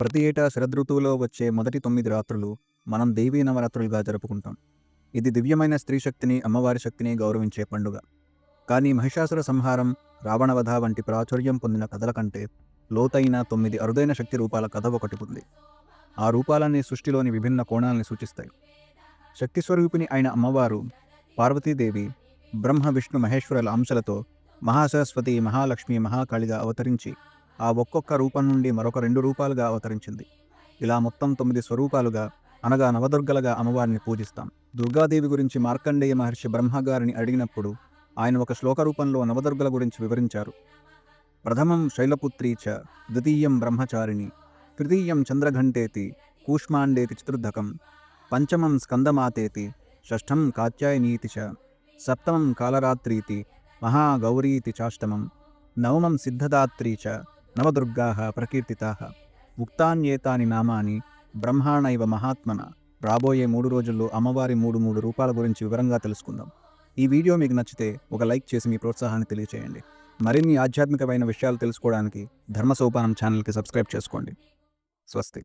ప్రతి ఏటా శరదృతువులో వచ్చే మొదటి తొమ్మిది రాత్రులు మనం దేవీ నవరాత్రులుగా జరుపుకుంటాం. ఇది దివ్యమైన స్త్రీ శక్తిని అమ్మవారి శక్తిని గౌరవించే పండుగ. కానీ మహిషాసుర సంహారం రావణవధ వంటి ప్రాచుర్యం పొందిన కథల కంటే లోతైన తొమ్మిది అరుదైన శక్తి రూపాల కథ ఒకటి ఉంది. ఆ రూపాలన్నీ సృష్టిలోని విభిన్న కోణాలని సూచిస్తాయి. శక్తి స్వరూపిణి అయిన అమ్మవారు పార్వతీదేవి బ్రహ్మ విష్ణు మహేశ్వరుల అంశలతో మహాసరస్వతి మహాలక్ష్మి మహాకాళిగా అవతరించి ఆ ఒక్కొక్క రూపం నుండి మరొక రెండు రూపాలుగా అవతరించింది. ఇలా మొత్తం తొమ్మిది స్వరూపాలుగా అనగా నవదుర్గలుగా అమ్మవారిని పూజిస్తాం. దుర్గాదేవి గురించి మార్కండేయ మహర్షి బ్రహ్మగారిని అడిగినప్పుడు ఆయన ఒక శ్లోక రూపంలో నవదుర్గల గురించి వివరించారు. ప్రథమం శైలపుత్రీ చ ద్వితీయం బ్రహ్మచారిణి తృతీయం చంద్రఘంటేతి కూష్మాండేతి చతుర్ధకం పంచమం స్కందమాతేతి షష్ఠం కాత్యాయనీతి చ సప్తమం కాలరాత్రీతి మహాగౌరీతి చాష్టమం నవమం సిద్ధదాత్రీ చ నవదుర్గా ప్రకీర్తితా ఉక్తాన్యేతాని నామాని బ్రహ్మాణైవ మహాత్మన రాబోయే మూడు రోజుల్లో అమ్మవారి మూడు మూడు రూపాల గురించి వివరంగా తెలుసుకుందాం. ఈ వీడియో మీకు నచ్చితే ఒక లైక్ చేసి మీ ప్రోత్సాహాన్ని తెలియచేయండి. మరిన్ని ఆధ్యాత్మికమైన విషయాలు తెలుసుకోవడానికి ధర్మ సోపానం ఛానల్కి సబ్స్క్రైబ్ చేసుకోండి. స్వస్తి.